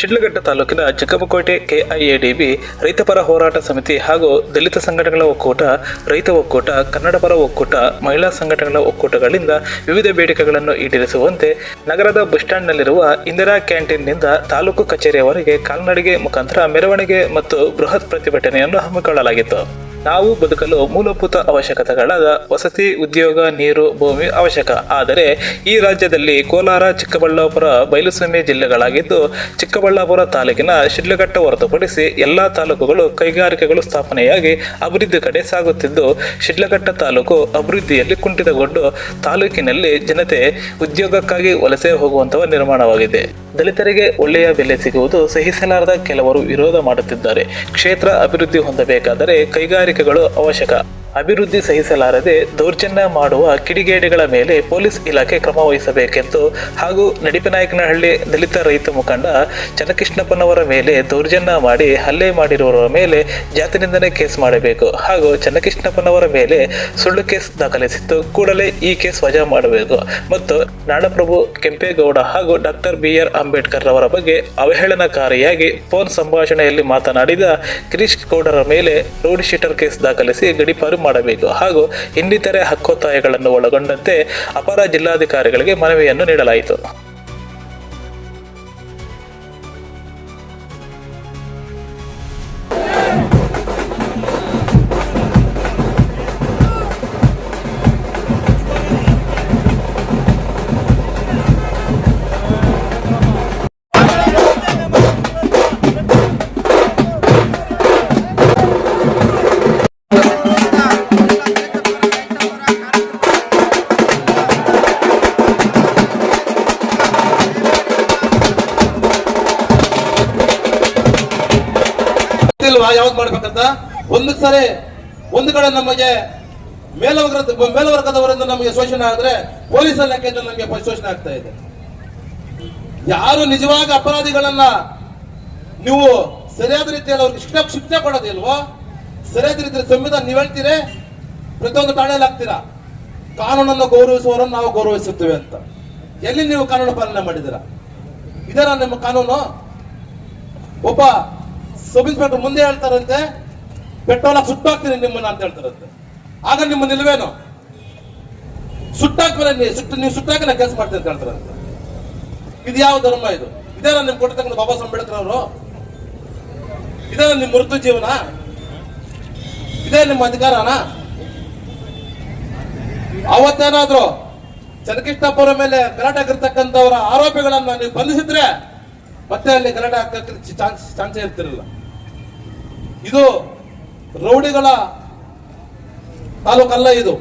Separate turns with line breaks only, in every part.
ಶಿಡ್ಲಘಟ್ಟ ತಾಲೂಕಿನ ಚಿಕ್ಕಮಕೋಟೆ ಕೆಐಎಡಿಬಿ ರೈತಪರ ಹೋರಾಟ ಸಮಿತಿ ಹಾಗೂ ದಲಿತ ಸಂಘಟನೆಗಳ ಒಕ್ಕೂಟ, ರೈತ ಒಕ್ಕೂಟ ಕನ್ನಡಪರ ಒಕ್ಕೂಟ, ಮಹಿಳಾ ಸಂಘಟನೆಗಳ ಒಕ್ಕೂಟಗಳಿಂದ ವಿವಿಧ ಬೇಡಿಕೆಗಳನ್ನು ಈಡೇರಿಸುವಂತೆ ನಗರದ ಬಸ್ ಸ್ಟ್ಯಾಂಡ್ನಲ್ಲಿರುವ ಇಂದಿರಾ ಕ್ಯಾಂಟೀನ್ನಿಂದ ತಾಲೂಕು ಕಚೇರಿಯವರೆಗೆ ಕಾಲ್ನಡಿಗೆ ಮುಖಾಂತರ ಮೆರವಣಿಗೆ ಮತ್ತು ಬೃಹತ್ ಪ್ರತಿಭಟನೆಯನ್ನು ಹಮ್ಮಿಕೊಳ್ಳಲಾಗಿತ್ತು. ನಾವು ಬದುಕಲು ಮೂಲಭೂತ ಅವಶ್ಯಕತೆಗಳಾದ ವಸತಿ, ಉದ್ಯೋಗ, ನೀರು, ಭೂಮಿ ಅವಶ್ಯಕ. ಆದರೆ ಈ ರಾಜ್ಯದಲ್ಲಿ ಕೋಲಾರ, ಚಿಕ್ಕಬಳ್ಳಾಪುರ, ಬಯಲುಸೀಮೆ ಜಿಲ್ಲೆಗಳಾಗಿದ್ದು ಚಿಕ್ಕಬಳ್ಳಾಪುರ ತಾಲೂಕಿನ ಶಿಡ್ಲಘಟ್ಟ ಹೊರತುಪಡಿಸಿ ಎಲ್ಲ ತಾಲೂಕುಗಳು ಕೈಗಾರಿಕೆಗಳು ಸ್ಥಾಪನೆಯಾಗಿ ಅಭಿವೃದ್ಧಿ ಕಡೆ ಸಾಗುತ್ತಿದ್ದು, ಶಿಡ್ಲಘಟ್ಟ ತಾಲೂಕು ಅಭಿವೃದ್ಧಿಯಲ್ಲಿ ಕುಂಠಿತಗೊಂಡು ತಾಲೂಕಿನಲ್ಲಿ ಜನತೆ ಉದ್ಯೋಗಕ್ಕಾಗಿ ವಲಸೆ ಹೋಗುವಂತಹ ನಿರ್ಮಾಣವಾಗಿದೆ. ದಲಿತರಿಗೆ ಒಳ್ಳೆಯ ಬೆಲೆ ಸಿಗುವುದು ಸಹಿಸಲಾರದ ಕೆಲವರು ವಿರೋಧ ಮಾಡುತ್ತಿದ್ದಾರೆ. ಕ್ಷೇತ್ರ ಅಭಿವೃದ್ಧಿ ಹೊಂದಬೇಕಾದರೆ ಕೈಗಾರಿಕೆಗಳು ಅವಶ್ಯಕ. ಅಭಿವೃದ್ಧಿ ಸಹಿಸಲಾರದೆ ದೌರ್ಜನ್ಯ ಮಾಡುವ ಕಿಡಿಗೇಡಿಗಳ ಮೇಲೆ ಪೊಲೀಸ್ ಇಲಾಖೆ ಕ್ರಮ ವಹಿಸಬೇಕೆಂದು ಹಾಗೂ ನಡಿಪನಾಯಕನಹಳ್ಳಿ ದಲಿತ ರೈತ ಮುಖಂಡ ಚನ್ನಕೃಷ್ಣಪ್ಪನವರ ಮೇಲೆ ದೌರ್ಜನ್ಯ ಮಾಡಿ ಹಲ್ಲೆ ಮಾಡಿರುವವರ ಮೇಲೆ ಜಾತಿ ನಿಂದನೆ ಕೇಸ್ ಮಾಡಬೇಕು ಹಾಗೂ ಚನ್ನಕೃಷ್ಣಪ್ಪನವರ ಮೇಲೆ ಸುಳ್ಳು ಕೇಸ್ ದಾಖಲಿಸಿತ್ತು. ಕೂಡಲೇ ಈ ಕೇಸ್ ವಜಾ ಮಾಡಬೇಕು. ಮತ್ತು ನಾಡಪ್ರಭು ಕೆಂಪೇಗೌಡ ಹಾಗೂ ಡಾಕ್ಟರ್ ಬಿ ಆರ್ ಅಂಬೇಡ್ಕರ್ ರವರ ಬಗ್ಗೆ ಅವಹೇಳನಕಾರಿಯಾಗಿ ಫೋನ್ ಸಂಭಾಷಣೆಯಲ್ಲಿ ಮಾತನಾಡಿದ ಗಿರೀಶ್ ಗೌಡರ ಮೇಲೆ ರೋಡ್ ಶೀಟರ್ ಕೇಸ್ ದಾಖಲಿಸಿ ಗಡಿಪಾರು ಮಾಡಬೇಕು. ಹಾಗೂ ಇನ್ನಿತರೆ ಹಕ್ಕೊತ್ತಾಯಗಳನ್ನು ಒಳಗೊಂಡಂತೆ ಅಪರ ಜಿಲ್ಲಾಧಿಕಾರಿಗಳಿಗೆ ಮನವಿಯನ್ನು ನೀಡಲಾಯಿತು.
ಮಾಡ್ಬೇಕಂತ ಒಂದು ಸರಿ ಒಂದು ಕಡೆ ನಮಗೆ ಮೇಲ್ವರ್ಗದ ಮೇಲ್ವರ್ಗದವರಿಂದ ನಮಗೆ ಶೋಷಣೆ ಆದ್ರೆ ಪೊಲೀಸ್ ಇಲಾಖೆಯಿಂದ ನಮಗೆ ಶೋಷಣೆ ಆಗ್ತಾ ಇದೆ. ಯಾರು ನಿಜವಾಗಿ ಅಪರಾಧಿಗಳನ್ನ ನೀವು ಸರಿಯಾದ ರೀತಿಯಲ್ಲಿ ಅವ್ರಿಗೆ ಶಿಕ್ಷೆ ಶಿಕ್ಷೆ ಕೊಡೋದಿಲ್ವೋ, ಸರಿಯಾದ ರೀತಿಯಲ್ಲಿ ಸಂವಿಧಾನ ನೀವು ಹೇಳ್ತೀರಿ, ಪ್ರತಿಯೊಂದು ಠಾಣೆಯಲ್ಲಿ ಹಾಕ್ತೀರಾ? ಕಾನೂನನ್ನು ಗೌರವಿಸುವವರನ್ನು ನಾವು ಗೌರವಿಸುತ್ತೇವೆ ಅಂತ. ಎಲ್ಲಿ ನೀವು ಕಾನೂನು ಪಾಲನೆ ಮಾಡಿದಿರ ಇದರ ನಿಮ್ಮ ಕಾನೂನು? ಒಬ್ಬ ಸಬ್ ಇನ್ಸ್ಪೆಕ್ಟರ್ ಮುಂದೆ ಹೇಳ್ತಾರಂತೆ, ಪೆಟ್ರೋಲ್ ಸುಟ್ಟಾಕ್ತೀನಿ ನಿಮ್ಮನ್ನ ಅಂತ ಹೇಳ್ತಾರಂತೆ. ಆಗ ನಿಮ್ಮ ನಿಲುವೇನು? ಸುಟ್ಟಾಕ್ಮೇಲೆ ನೀವು ಸುಟ್ಟು, ನೀವು ಸುಟ್ಟಾಕ ನಾ ಕೆಲಸ ಮಾಡ್ತೀನಿ ಅಂತ ಹೇಳ್ತಾರಂತೆ. ಇದು ಯಾವ ಧರ್ಮ ಇದು? ಇದೇನ ನಿಮ್ ಕೊಟ್ಟತಕ್ಕಂಥ ಬಾಬಾ ಸಾಹೇಬ್ ಅಂಬೇಡ್ಕರ್ ಅವರು? ಇದೇನ ನಿಮ್ಮ ಮೃತು ಜೀವನ? ಇದೇ ನಿಮ್ಮ ಅಧಿಕಾರನ? ಅವತ್ತೇನಾದ್ರು ಚನ್ನಕೃಷ್ಣಪ್ಪರ ಮೇಲೆ ಗಲಾಟೆ ಆಗಿರ್ತಕ್ಕಂಥವರ ಆರೋಪಿಗಳನ್ನ ನೀವು ಬಂಧಿಸಿದ್ರೆ ಮತ್ತೆ ಅಲ್ಲಿ ಗಲಾಟೆ ಆಗ್ತಕ್ಕ ಚಾನ್ಸ್, ಚಾನ್ಸೇ ಇರ್ತಿರಲಿಲ್ಲ ಇದು ರೌಡಿಗಳ ತಾಲೂಕಲ್ಲ ಇದು.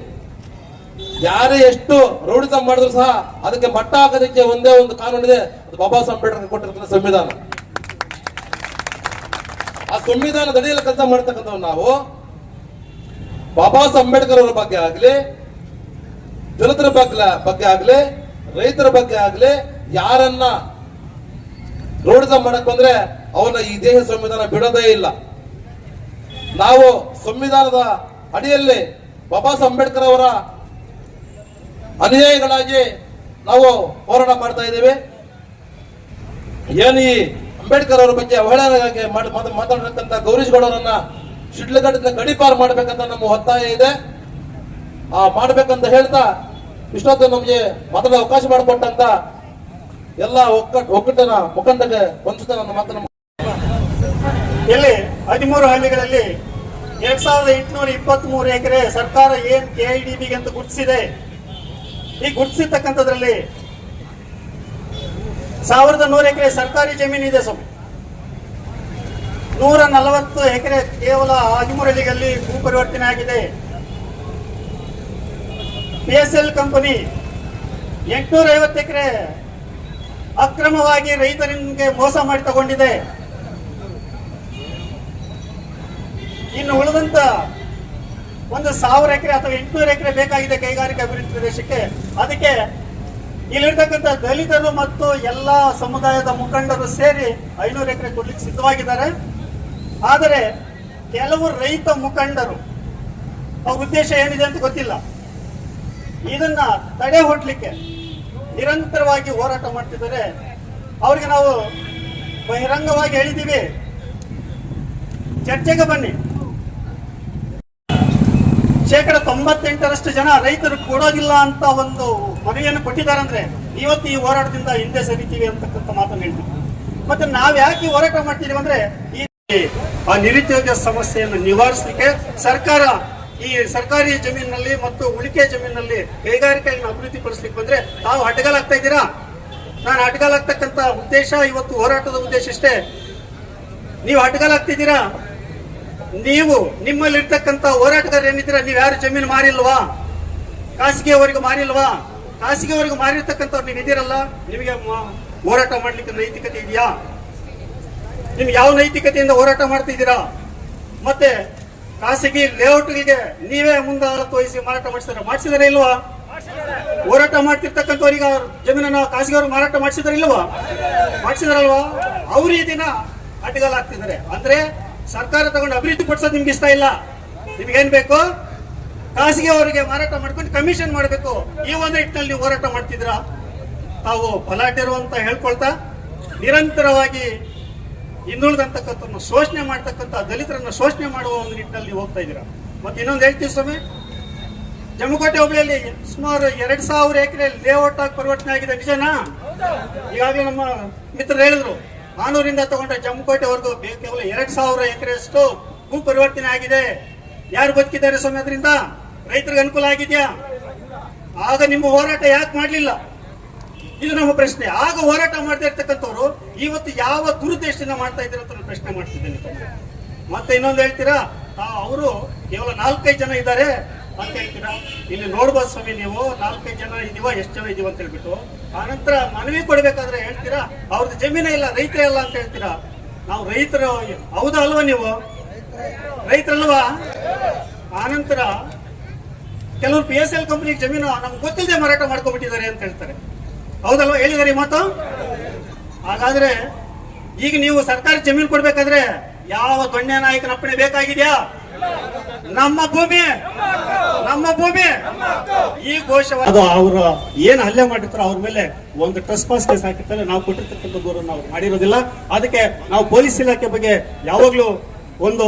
ಯಾರೇ ಎಷ್ಟು ರೌಡಿತ ಮಾಡಿದ್ರು ಸಹ ಅದಕ್ಕೆ ಮಟ್ಟ ಹಾಕೋದಕ್ಕೆ ಒಂದೇ ಒಂದು ಕಾನೂನಿದೆ ಅದು ಬಾಬಾ ಸಾಹೇಬ್ ಅಂಬೇಡ್ಕರ್ ಕೊಟ್ಟಿರ್ತಕ್ಕಂಥ ಸಂವಿಧಾನ. ಆ ಸಂವಿಧಾನದ ಅಡಿಯಲ್ಲಿ ಕೆಲಸ ಮಾಡ್ತಕ್ಕಂಥವ್ ನಾವು. ಬಾಬಾ ಸಾಹೇಬ್ ಅಂಬೇಡ್ಕರ್ ಅವರ ಬಗ್ಗೆ ಆಗ್ಲಿ, ದಲಿತರ ಬಗ್ಗೆ ಬಗ್ಗೆ ಆಗ್ಲಿ, ರೈತರ ಬಗ್ಗೆ ಆಗ್ಲಿ, ಯಾರನ್ನ ರೌಡಿತ ಮಾಡಕ್ ಬಂದ್ರೆ ಅವನ ಈ ದೇಶ ಸಂವಿಧಾನ ಬಿಡೋದೇ ಇಲ್ಲ. ನಾವು ಸಂವಿಧಾನದ ಅಡಿಯಲ್ಲಿ ಬಾಬಾ ಅಂಬೇಡ್ಕರ್ ಅವರ ಅನುಯಾಯಿಗಳಾಗಿ ನಾವು ಹೋರಾಟ ಮಾಡ್ತಾ ಇದ್ದೇವೆ. ಏನು ಈ ಅಂಬೇಡ್ಕರ್ ಅವರ ಬಗ್ಗೆ ಅವಹೇಳನವಾಗಿ ಮಾತಾಡತಕ್ಕಂಥ ಗೌರೀಶ್ಗೌಡರನ್ನ ಗೌಡರನ್ನ ಶಿಡ್ಲಘಟ್ಟದಿಂದ ಗಡಿಪಾರು ಮಾಡ್ಬೇಕಂತ ನಮ್ಮ ಒತ್ತಾಯ ಇದೆ. ಆ ಮಾಡ್ಬೇಕಂತ ಹೇಳ್ತಾ ಇಷ್ಟೊತ್ತು ನಮಗೆ ಮಾತಾಡೋ ಅವಕಾಶ ಮಾಡಿಕೊಟ್ಟಂತ ಎಲ್ಲ ಒಕ್ಕ ಒಕ್ಕಟ್ಟನ ಮುಖಂಡಕ್ಕೆ ವಂಚಿತ ನನ್ನ
ಇಲ್ಲಿ ಹದಿಮೂರು ಹಳ್ಳಿಗಳಲ್ಲಿ ಎರಡ್ ಸಾವಿರದ ಎಂಟುನೂರ ಇಪ್ಪತ್ತ್ ಮೂರು ಎಕರೆ ಸರ್ಕಾರ ಏನ್ ಬಿಗೆ ಅಂತ ಗುರುತಿಸಿದೆ ಈ ಗುರುತಿಸಿರ್ತಕ್ಕಂಥದ್ರಲ್ಲಿ ಸಾವಿರದ ನೂರ ಎಕರೆ ಸರ್ಕಾರಿ ಜಮೀನು ಇದೆ ಸ್ವಾಮಿ. ನೂರ ನಲವತ್ತು ಎಕರೆ ಕೇವಲ ಹದಿಮೂರು ಹಳ್ಳಿಗಳಲ್ಲಿ ಭೂ ಪರಿವರ್ತನೆ ಆಗಿದೆ. ಪಿ ಎಸ್ ಎಲ್ ಕಂಪನಿ ಎಂಟುನೂರ ಐವತ್ತು ಎಕರೆ ಅಕ್ರಮವಾಗಿ ರೈತರಿಗೆ ಮೋಸ ಮಾಡಿ ತಗೊಂಡಿದೆ. ಇನ್ನು ಉಳಿದಂತ ಒಂದು ಸಾವಿರ ಎಕರೆ ಅಥವಾ ಎಂಟುನೂರು ಎಕರೆ ಬೇಕಾಗಿದೆ ಕೈಗಾರಿಕಾ ಅಭಿವೃದ್ಧಿ ಪ್ರದೇಶಕ್ಕೆ. ಅದಕ್ಕೆ ಇಲ್ಲಿರ್ತಕ್ಕಂಥ ದಲಿತರು ಮತ್ತು ಎಲ್ಲ ಸಮುದಾಯದ ಮುಖಂಡರು ಸೇರಿ ಐನೂರು ಎಕರೆ ಕೊಡ್ಲಿಕ್ಕೆ ಸಿದ್ಧವಾಗಿದ್ದಾರೆ. ಆದರೆ ಕೆಲವು ರೈತ ಮುಖಂಡರು, ಅವ್ರ ಉದ್ದೇಶ ಏನಿದೆ ಅಂತ ಗೊತ್ತಿಲ್ಲ. ಇದನ್ನ ತಡೆ ಹೊಡ್ಲಿಕ್ಕೆ ನಿರಂತರವಾಗಿ ಹೋರಾಟ ಮಾಡ್ತಿದ್ದಾರೆ. ಅವರಿಗೆ ನಾವು ಬಹಿರಂಗವಾಗಿ ಹೇಳಿದ್ದೀವಿ. ಚರ್ಚೆಗೆ ಬನ್ನಿ. ಶೇಕಡ ತೊಂಬತ್ತೆಂಟರಷ್ಟು ಜನ ರೈತರು ಕೊಡೋದಿಲ್ಲ ಅಂತ ಒಂದು ಮನವಿಯನ್ನು ಕೊಟ್ಟಿದ್ದಾರೆ ಅಂದ್ರೆ ಇವತ್ತು ಈ ಹೋರಾಟದಿಂದ ಹಿಂದೆ ಸರಿತೀವಿ ಅಂತಕ್ಕಂಥ ಮಾತನ್ನು ಹೇಳ್ತೀವಿ ಮತ್ತೆ ನಾವ್ ಯಾಕೆ ಹೋರಾಟ ಮಾಡ್ತಿದೀವಿ ಅಂದ್ರೆ ಈ ಆ ನಿರುದ್ಯೋಗ ಸಮಸ್ಯೆಯನ್ನು ನಿವಾರಿಸಲಿಕ್ಕೆ ಸರ್ಕಾರ ಈ ಸರ್ಕಾರಿ ಜಮೀನಿನಲ್ಲಿ ಮತ್ತು ಉಳಿಕೆ ಜಮೀನಿನಲ್ಲಿ ಕೈಗಾರಿಕೆಯನ್ನು ಅಭಿವೃದ್ಧಿ ಪಡಿಸ್ಲಿಕ್ಕೆ ಬಂದ್ರೆ ತಾವು ಅಡ್ಡಗಾಲಾಗ್ತಾ ಇದ್ದೀರಾ? ನಾನು ಅಡ್ಡಗಾಲಾಗ್ತಕ್ಕಂಥ ಉದ್ದೇಶ, ಇವತ್ತು ಹೋರಾಟದ ಉದ್ದೇಶ ಇಷ್ಟೇ. ನೀವು ಅಡ್ಡಗಾಲಾಗ್ತಿದ್ದೀರಾ ನೀವು ನಿಮ್ಮಲ್ಲಿರ್ತಕ್ಕಂಥ ಹೋರಾಟಗಾರ ಏನಿದ್ದೀರಾ ನೀವು ಯಾರು ಜಮೀನು ಮಾರಿಲ್ವಾ? ಖಾಸಗಿಯವರಿಗೆ ಮಾರಿಲ್ವಾ? ಖಾಸಗಿಯವರಿಗೆ ಮಾರಿರ್ತಕ್ಕಂಥವ್ರು ನೀವು ಇದ್ದೀರಲ್ಲ ನಿಮಗೆ ಹೋರಾಟ ಮಾಡ್ಲಿಕ್ಕೆ ನೈತಿಕತೆ ಇದೆಯಾ? ನಿಮ್ಗೆ ಯಾವ ನೈತಿಕತೆಯಿಂದ ಹೋರಾಟ ಮಾಡ್ತಿದ್ದೀರಾ? ಮತ್ತೆ ಖಾಸಗಿ ಲೇಔಟ್ಗಳಿಗೆ ನೀವೇ ಮುಂದಾಳತ್ವ ವಹಿಸಿ ಮಾರಾಟ ಮಾಡಿಸಿದ್ರೆ ಮಾಡಿಸಿದಾರೆ ಇಲ್ವಾ? ಹೋರಾಟ ಮಾಡ್ತಿರ್ತಕ್ಕಂಥವ್ರಿಗೆ ಅವ್ರ ಜಮೀನನ್ನ ಖಾಸಗಿಯವ್ರಿಗೆ ಮಾರಾಟ ಮಾಡಿಸಿದಾರೆ ಇಲ್ವಾ? ಮಾಡಿಸಿದಾರಲ್ವಾ? ಅವ್ರ ಈ ದಿನ ಅಡ್ಡಗಾಲಾಗ್ತಿದ್ದಾರೆ ಅಂದ್ರೆ ಸರ್ಕಾರ ತಗೊಂಡು ಅಭಿವೃದ್ಧಿ ಪಡಿಸೋದು ನಿಮ್ಗೆ ಇಷ್ಟ ಇಲ್ಲ. ನಿಮ್ಗೇನ್ ಬೇಕು? ಖಾಸಗಿ ಅವರಿಗೆ ಮಾರಾಟ ಮಾಡ್ಕೊಂಡು ಕಮಿಷನ್ ಮಾಡಬೇಕು. ಈ ಒಂದು ನಿಟ್ಟಿನಲ್ಲಿ ನೀವು ಹೋರಾಟ ಮಾಡ್ತಿದ್ರ ತಾವು ಬಲಾಢ್ಯರು ಅಂತ ಹೇಳ್ಕೊಳ್ತಾ ನಿರಂತರವಾಗಿ ಹಿಂದುಳಿದಂತಕ್ಕಂಥ ಶೋಷಣೆ ಮಾಡ್ತಕ್ಕಂಥ ದಲಿತರನ್ನ ಶೋಷಣೆ ಮಾಡುವ ಒಂದು ನಿಟ್ಟಿನಲ್ಲಿ ಹೋಗ್ತಾ ಇದ್ದೀರಾ? ಮತ್ತೆ ಇನ್ನೊಂದು ಹೇಳ್ತೀವಿ ಸ್ವಾಮಿ, ಜಮ್ಮುಕೋಟೆ ಹೋಬಳಿಯಲ್ಲಿ ಸುಮಾರು ಎರಡ್ ಸಾವಿರ ಎಕರೆ ಲೇಔಟ್ ಆಗಿ ಪರಿವರ್ತನೆ ಆಗಿದೆ, ನಿಜನಾ? ಈಗಾಗಲೇ ನಮ್ಮ ಮಿತ್ರರು ಹೇಳಿದ್ರು. ಮಾನೂರಿಂದ ತಗೊಂಡ್ರೆ ಜಮ್ಮುಕೋಟೆವರೆಗೂ ಕೇವಲ ಎರಡ್ ಸಾವಿರ ಎಕರೆಯಷ್ಟು ಭೂ ಪರಿವರ್ತನೆ ಆಗಿದೆ. ಯಾರು ಬದುಕಿದ್ದಾರೆ ಸ್ವಾಮಿ ರೈತರಿಗೆ ಅನುಕೂಲ ಆಗಿದೆಯಾ? ಆಗ ನಿಮ್ಮ ಹೋರಾಟ ಯಾಕೆ ಮಾಡಲಿಲ್ಲ? ಇದು ನಮ್ಮ ಪ್ರಶ್ನೆ. ಆಗ ಹೋರಾಟ ಮಾಡದೇ ಇರ್ತಕ್ಕಂಥವ್ರು ಇವತ್ತು ಯಾವ ದುರುದ್ದೇಶದಿಂದ ಮಾಡ್ತಾ ಇದ್ದಾರೆ ಅಂತ ಪ್ರಶ್ನೆ ಮಾಡ್ತಿದ್ದೇನೆ. ಮತ್ತೆ ಇನ್ನೊಂದು ಹೇಳ್ತೀರಾ? ಅವರು ಕೇವಲ ನಾಲ್ಕೈದು ಜನ ಇದ್ದಾರೆ. ಅಂತ ಹೇಳ್ತೀರಾ? ಇಲ್ಲಿ ನೋಡ್ಬೋದು ಸ್ವಾಮಿ ನೀವು. ನಾಲ್ಕೈದು ಜನ ಇದೀವ, ಎಷ್ಟು ಜನ ಇದೀವ ಅಂತ ಹೇಳ್ಬಿಟ್ಟು. ಆನಂತರ ಮನವಿ ಕೊಡ್ಬೇಕಾದ್ರೆ ಹೇಳ್ತೀರಾ? ಅವ್ರದ್ದು ಜಮೀನೇ ಇಲ್ಲ, ರೈತರೇ ಅಲ್ಲ ಅಂತ ಹೇಳ್ತೀರಾ? ನಾವು ರೈತರು, ಹೌದಾ ಅಲ್ವಾ ನೀವು? ರೈತರಲ್ವಾ? ಆನಂತರ ಕೆಲವರು ಪಿ ಎಸ್ ಎಲ್ ಕಂಪನಿ ಜಮೀನು, ನಮ್ಗೆ ಗೊತ್ತಿಲ್ಲದೆ ಮಾರಾಟ ಮಾಡ್ಕೊಂಡ್ಬಿಟ್ಟಿದ್ದಾರೆ ಅಂತ ಹೇಳ್ತಾರೆ. ಹೌದಲ್ವಾ? ಹೇಳಿದಾರೆ ಮಾತು? ಹಾಗಾದ್ರೆ ಈಗ ನೀವು ಸರ್ಕಾರಿ ಜಮೀನು ಕೊಡ್ಬೇಕಾದ್ರೆ ಯಾವ ದೊಣ್ಣೆ ನಾಯಕನ ಅಪ್ಪಣೆ ಬೇಕಾಗಿದ್ಯಾ? ನಮ್ಮ ಭೂಮಿ ನಮ್ಮ ಭೂಮಿ. ಈ ಘೋಷ ಅದು ಅವರು ಏನು ಹಲ್ಲೆ ಮಾಡಿರ್ತಾರೋ ಅವ್ರ ಮೇಲೆ ಒಂದು ಟ್ರಸ್ ಪಾಸ್ ಕೇಸ್ ಹಾಕಿರ್ತಾರೆ. ನಾವು ಕೊಟ್ಟಿರ್ತಕ್ಕಂಥ ದೂರನ್ನು ನಾವು ಮಾಡಿರೋದಿಲ್ಲ. ಅದಕ್ಕೆ ನಾವು ಪೊಲೀಸ್ ಇಲಾಖೆ ಬಗ್ಗೆ ಯಾವಾಗಲೂ ಒಂದು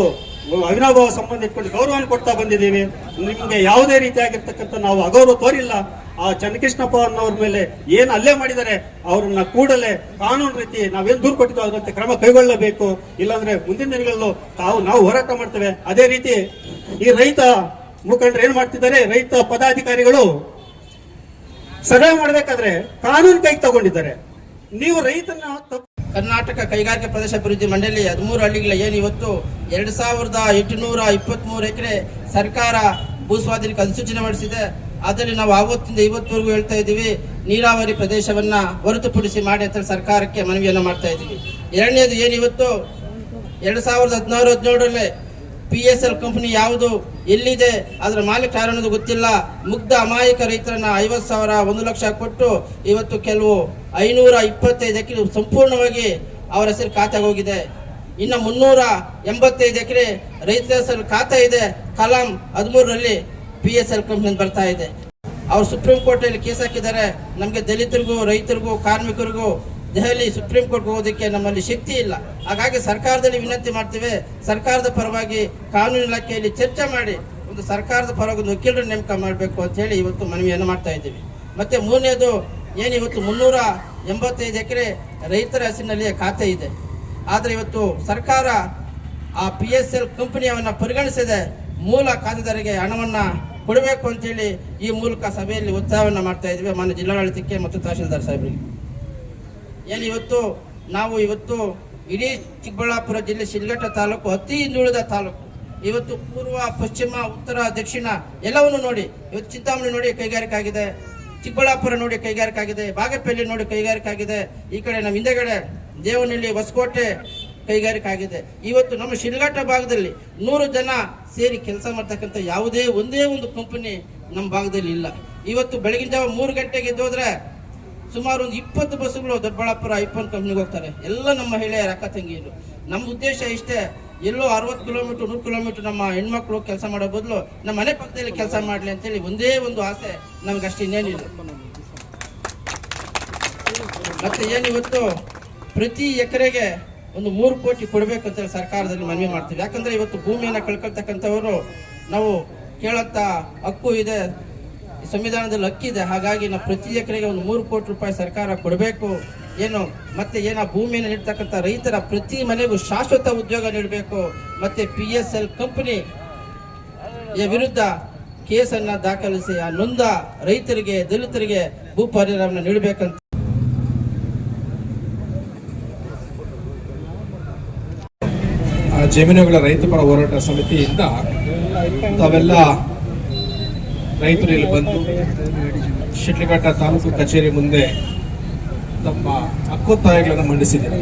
ಅವಿನಾಭಾವ ಸಂಬಂಧ ಇಟ್ಕೊಂಡು ಗೌರವವನ್ನು ಕೊಡ್ತಾ ಬಂದಿದ್ದೀವಿ. ನಿಮಗೆ ಯಾವುದೇ ರೀತಿಯಾಗಿರ್ತಕ್ಕಂಥ ನಾವು ಅಗೌರವ ತೋರಿಲ್ಲ. ಆ ಚನ್ನಕೃಷ್ಣಪ್ಪ ಅನ್ನೋರ ಮೇಲೆ ಏನು ಹಲ್ಲೆ ಮಾಡಿದ್ದಾರೆ, ಅವ್ರನ್ನ ಕೂಡಲೇ ಕಾನೂನು ರೀತಿ ನಾವೇನು ದೂರು ಕೊಟ್ಟಿದ್ದೋ ಅದರಂತೆ ಕ್ರಮ ಕೈಗೊಳ್ಳಬೇಕು. ಇಲ್ಲಾಂದ್ರೆ ಮುಂದಿನ ದಿನಗಳಲ್ಲೂ ತಾವು ನಾವು ಹೋರಾಟ ಮಾಡ್ತೇವೆ. ಅದೇ ರೀತಿ ಈ ರೈತ ಮುಖಂಡರು ಏನ್ ಮಾಡ್ತಿದ್ದಾರೆ? ರೈತ ಪದಾಧಿಕಾರಿಗಳು ಸರ್ವೆ ಮಾಡಬೇಕಾದ್ರೆ ಕಾನೂನು ಕೈ ತಗೊಂಡಿದ್ದಾರೆ. ನೀವು ರೈತನ
ಕರ್ನಾಟಕ ಕೈಗಾರಿಕಾ ಪ್ರದೇಶ ಅಭಿವೃದ್ಧಿ ಮಂಡಳಿ ಹದಿಮೂರು ಹಳ್ಳಿಗಳ ಏನು ಇವತ್ತು ಎರಡು ಸಾವಿರದ ಎಂಟುನೂರ ಇಪ್ಪತ್ಮೂರು ಎಕರೆ ಸರ್ಕಾರ ಭೂಸ್ವಾಧೀನಕ್ಕೆ ಅಧಿಸೂಚನೆ ಮಾಡಿಸಿದೆ. ಅದರಲ್ಲಿ ನಾವು ಆವತ್ತಿಂದ ಇವತ್ತುವರೆಗೂ ಹೇಳ್ತಾ ಇದ್ದೀವಿ, ನೀರಾವರಿ ಪ್ರದೇಶವನ್ನ ಹೊರತುಪಡಿಸಿ ಮಾಡಿ ಅಂತ ಸರ್ಕಾರಕ್ಕೆ ಮನವಿಯನ್ನು ಮಾಡ್ತಾ ಇದ್ದೀವಿ. ಎರಡನೇದು ಏನು ಇವತ್ತು? ಎರಡು ಸಾವಿರದ ಹದಿನಾರು, ಹದಿನೇಳರಲ್ಲಿ ಪಿ ಎಸ್ ಎಲ್ ಕಂಪನಿ ಯಾವುದು? ಎಲ್ಲಿದೆ? ಅದರ ಮಾಲೀಕ ಅನ್ನೋದು ಗೊತ್ತಿಲ್ಲ. ಮುಗ್ಧ ಅಮಾಯಕ ರೈತರನ್ನ ಐವತ್ತು ಸಾವಿರ, ಒಂದು ಲಕ್ಷ ಕೊಟ್ಟು ಇವತ್ತು ಕೆಲವು ಐನೂರ ಇಪ್ಪತ್ತೈದು ಎಕರೆ ಸಂಪೂರ್ಣವಾಗಿ ಅವರ ಹೆಸರು ಖಾತೆಗೆ ಹೋಗಿದೆ ಇನ್ನು ಮುನ್ನೂರ ಎಂಬತ್ತೈದು ಎಕರೆ ರೈತರ ಹೆಸರು ಖಾತೆ ಇದೆ. ಕಲಾಂ ಹದಿಮೂರರಲ್ಲಿ ಪಿ ಎಸ್ ಎಲ್ ಕಂಪನಿ ಬರ್ತಾ ಇದೆ. ಅವರು ಸುಪ್ರೀಂ ಕೋರ್ಟಲ್ಲಿ ಕೇಸ್ ಹಾಕಿದ್ದಾರೆ. ನಮಗೆ ದಲಿತರಿಗೂ, ರೈತರಿಗೂ, ಕಾರ್ಮಿಕರಿಗೂ ದೆಹಲಿ ಸುಪ್ರೀಂ ಕೋರ್ಟ್ ಹೋಗೋದಕ್ಕೆ ನಮ್ಮಲ್ಲಿ ಶಕ್ತಿ ಇಲ್ಲ. ಹಾಗಾಗಿ ಸರ್ಕಾರದಲ್ಲಿ ವಿನಂತಿ ಮಾಡ್ತೇವೆ, ಸರ್ಕಾರದ ಪರವಾಗಿ ಕಾನೂನು ಇಲಾಖೆಯಲ್ಲಿ ಚರ್ಚೆ ಮಾಡಿ, ಒಂದು ಸರ್ಕಾರದ ಪರವಾಗಿ ಒಂದು ನೇಮಕ ಮಾಡಬೇಕು ಅಂತ ಹೇಳಿ ಇವತ್ತು ಮನವಿಯನ್ನು ಮಾಡ್ತಾ ಇದ್ದೀವಿ. ಮತ್ತೆ ಮೂರನೇದು, ಏನು ಇವತ್ತು ಮುನ್ನೂರ ಎಂಬತ್ತೈದು ಎಕರೆ ರೈತರ ಹೆಸರಿನಲ್ಲಿ ಖಾತೆ ಇದೆ. ಆದರೆ ಇವತ್ತು ಸರ್ಕಾರ ಆ ಪಿ ಎಸ್ ಎಲ್ ಕಂಪನಿಯವನ್ನ ಪರಿಗಣಿಸಿದೆ ಮೂಲ ಖಾತೆದಾರರಿಗೆ ಹಣವನ್ನು ಕೊಡಬೇಕು ಅಂತೇಳಿ ಈ ಮೂಲಕ ಸಭೆಯಲ್ಲಿ ಉತ್ಸಾಹವನ್ನು ಮಾಡ್ತಾ ಇದ್ದೀವಿ. ಮಾನ್ಯ ಜಿಲ್ಲಾಡಳಿತಕ್ಕೆ ಮತ್ತು ತಹಶೀಲ್ದಾರ್ ಸಾಹೇಬರಿಗೆ. ಏನು ಇವತ್ತು ನಾವು ಇವತ್ತು ಇಡೀ ಚಿಕ್ಕಬಳ್ಳಾಪುರ ಜಿಲ್ಲೆ ಶಿಲ್ಘಟ್ಟ ತಾಲೂಕು, ಅತಿ ಹಿಂದುಳಿದ ತಾಲೂಕು. ಇವತ್ತು ಪೂರ್ವ, ಪಶ್ಚಿಮ, ಉತ್ತರ, ದಕ್ಷಿಣ ಎಲ್ಲವನ್ನು ನೋಡಿ, ಇವತ್ತು ಚಿಂತಾಮಣಿ ನೋಡಿ ಕೈಗಾರಿಕೆ ಆಗಿದೆ, ಚಿಕ್ಕಬಳ್ಳಾಪುರ ನೋಡಿ ಕೈಗಾರಿಕೆ ಆಗಿದೆ, ಬಾಗೇಪಲ್ಲಿ ನೋಡಿ ಕೈಗಾರಿಕೆ ಆಗಿದೆ, ಈ ಕಡೆ ನಮ್ಮ ಹಿಂದೆಗಡೆ ದೇವನಹಳ್ಳಿ, ಹೊಸಕೋಟೆ ಕೈಗಾರಿಕೆ ಆಗಿದೆ. ಇವತ್ತು ನಮ್ಮ ಶಿಲ್ಘಟ್ಟ ಭಾಗದಲ್ಲಿ ನೂರು ಜನ ಸೇರಿ ಕೆಲಸ ಮಾಡ್ತಕ್ಕಂಥ ಯಾವುದೇ ಒಂದೇ ಒಂದು ಕಂಪನಿ ನಮ್ಮ ಭಾಗದಲ್ಲಿ ಇಲ್ಲ. ಇವತ್ತು ಬೆಳಗಿನ ಜಾವ ಮೂರು ಗಂಟೆಗೆ ಎದ್ದೋದ್ರೆ ಸುಮಾರು ಒಂದು ಇಪ್ಪತ್ತು ಬಸ್ಸುಗಳು ದೊಡ್ಡಬಳ್ಳಾಪುರ ಐಫೋನ್ ಕಂಪ್ನಿಗೆ ಹೋಗ್ತಾರೆ. ಎಲ್ಲ ನಮ್ಮ ಮಹಿಳೆಯರ ಅಕ್ಕ ತಂಗಿಯರು. ನಮ್ಮ ಉದ್ದೇಶ ಇಷ್ಟೇ, ಎಲ್ಲೋ ಅರವತ್ತು ಕಿಲೋಮೀಟರ್, ನೂರು ಕಿಲೋಮೀಟರ್ ನಮ್ಮ ಹೆಣ್ಮಕ್ಳು ಕೆಲಸ ಮಾಡೋ ಬದಲು ನಮ್ಮ ಮನೆ ಪಕ್ಕದಲ್ಲಿ ಕೆಲಸ ಮಾಡಲಿ ಅಂತೇಳಿ ಒಂದೇ ಒಂದು ಆಸೆ ನಮ್ಗೆ ಅಷ್ಟು ಇನ್ನೇನಿಲ್ಲ ಮತ್ತೆ ಏನಿವತ್ತು ಪ್ರತಿ ಎಕರೆಗೆ ಒಂದು ಮೂರು ಕೋಟಿ ಕೊಡಬೇಕಂತೇಳಿ ಸರ್ಕಾರದಲ್ಲಿ ಮನವಿ ಮಾಡ್ತೀವಿ. ಯಾಕಂದ್ರೆ ಇವತ್ತು ಭೂಮಿಯನ್ನು ಕಳ್ಕೊಳ್ತಕ್ಕಂಥವರು ನಾವು ಕೇಳುತ್ತಾ ಹಕ್ಕು ಇದೆ. ಸಂವಿಧಾನದಲ್ಲಿ ಹಕ್ಕಿದೆ ಹಾಗಾಗಿ ನಾವು ಪ್ರತಿ ಎಕರೆಗೆ ಒಂದು ಮೂರು ಕೋಟಿ ರೂಪಾಯಿ ಸರ್ಕಾರ ಕೊಡಬೇಕು. ಏನು, ಮತ್ತೆ ಏನ ಭೂಮಿಯನ್ನು ನೀಡ್ತಕ್ಕಂಥ ರೈತರ ಪ್ರತಿ ಮನೆಗೂ ಶಾಶ್ವತ ಉದ್ಯೋಗ ನೀಡಬೇಕು. ಮತ್ತೆ ಪಿ ಎಸ್ ಎಲ್ ಕಂಪನಿ ವಿರುದ್ಧ ಕೇಸನ್ನ ದಾಖಲಿಸಿ ಆ ನೊಂದ ರೈತರಿಗೆ, ದಲಿತರಿಗೆ ಭೂ ಪರಿಹಾರವನ್ನು ನೀಡಬೇಕಂತ.
ಜಮೀನುಗಳ ರೈತಪರ ಹೋರಾಟ ಸಮಿತಿಯಿಂದ ತಾವೆಲ್ಲ ರೈತರು ಇಲ್ಲಿ ಬಂದು ಶಿಡ್ಲಘಟ್ಟ ತಾಲೂಕು ಕಚೇರಿ ಮುಂದೆ ತಮ್ಮ ಹಕ್ಕೊತ್ತಾಯಗಳನ್ನು ಮಂಡಿಸಿದ್ದಾರೆ.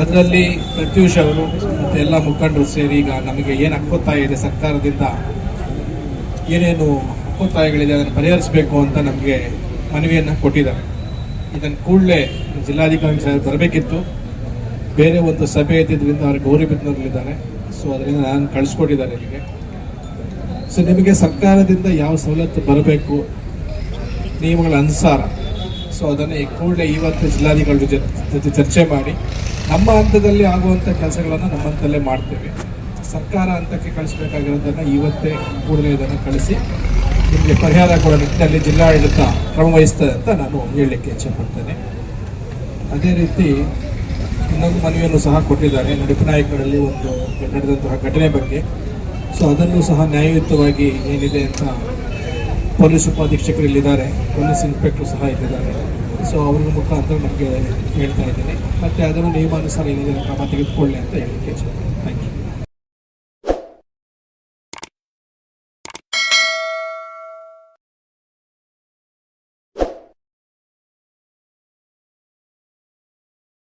ಅದರಲ್ಲಿ ಪ್ರತ್ಯೂಷ್ ಅವರು ಮತ್ತು ಎಲ್ಲ ಮುಖಂಡರು ಸೇರಿ ಈಗ ನಮಗೆ ಏನು ಹಕ್ಕೊತ್ತಾಯ ಇದೆ ಸರ್ಕಾರದಿಂದ, ಏನೇನು ಹಕ್ಕೊತ್ತಾಯಗಳಿದೆ ಅದನ್ನು ಪರಿಹರಿಸಬೇಕು ಅಂತ ನಮಗೆ ಮನವಿಯನ್ನು ಕೊಟ್ಟಿದ್ದಾರೆ. ಇದನ್ನು ಕೂಡಲೇ ಜಿಲ್ಲಾಧಿಕಾರಿ ಸಹ ಬರಬೇಕಿತ್ತು. ಬೇರೆ ಒಂದು ಸಭೆ ಇದ್ದಿದ್ದರಿಂದ ಅವರು ಗೌರಿಬಿದ್ದಿದ್ದಾರೆ ಸೊ ಅದರಿಂದ ನಾನು ಕಳಿಸ್ಕೊಟ್ಟಿದ್ದಾರೆ ಇಲ್ಲಿಗೆ. ಸೊ ನಿಮಗೆ ಸರ್ಕಾರದಿಂದ ಯಾವ ಸವಲತ್ತು ಬರಬೇಕು? ನಿಯಮಗಳ ಅನುಸಾರ. ಸೊ ಅದನ್ನು ಕೂಡಲೇ ಇವತ್ತು ಜಿಲ್ಲಾಧಿಕಾರಿಗಳ ಜೊತೆ ಚರ್ಚೆ ಮಾಡಿ, ನಮ್ಮ ಹಂತದಲ್ಲಿ ಆಗುವಂಥ ಕೆಲಸಗಳನ್ನು ನಮ್ಮ ಹಂತದಲ್ಲೇ ಮಾಡ್ತೇವೆ. ಸರ್ಕಾರ ಹಂತಕ್ಕೆ ಕಳಿಸಬೇಕಾಗಿರೋದನ್ನು ಇವತ್ತೇ ಕೂಡಲೇ ಇದನ್ನು ಕಳಿಸಿ, ನಿಮಗೆ ಪರಿಹಾರ ಕೊಡೋ ನಿಟ್ಟಿನಲ್ಲಿ ಜಿಲ್ಲಾಡಳಿತ ಕ್ರಮ ವಹಿಸ್ತದೆ ಅಂತ ನಾನು ಹೇಳಲಿಕ್ಕೆ ಇಚ್ಛೆಪಡ್ತೇನೆ ಅದೇ ರೀತಿ ಇನ್ನೊಂದು ಮನವಿಯನ್ನು ಸಹ ಕೊಟ್ಟಿದ್ದಾರೆ. ನಡುಪನಾಯಕರಲ್ಲಿ ಒಂದು ನಡೆದಂತಹ ಘಟನೆ ಬಗ್ಗೆ. ಸೊ ಅದನ್ನು ಸಹ ನ್ಯಾಯಯುತವಾಗಿ ಏನಿದೆ ಅಂತ ಪೊಲೀಸ್ ಉಪಾಧೀಕ್ಷಕರು ಇಲ್ಲಿದ್ದಾರೆ ಪೊಲೀಸ್ ಇನ್ಸ್ಪೆಕ್ಟರ್ ಸಹ ಇದ್ದಿದ್ದಾರೆ ಸೊ ಅವ್ರ ಮುಖಾಂತರ ನಮಗೆ ಹೇಳ್ತಾ ಇದ್ದೀನಿ. ಮತ್ತು ಅದನ್ನು ನಿಯಮಾನುಸಾರ ಏನಿದೆ ಕ್ರಮ ತೆಗೆದುಕೊಳ್ಳಿ ಅಂತ ಹೇಳಿಕೆ ಥ್ಯಾಂಕ್ ಯು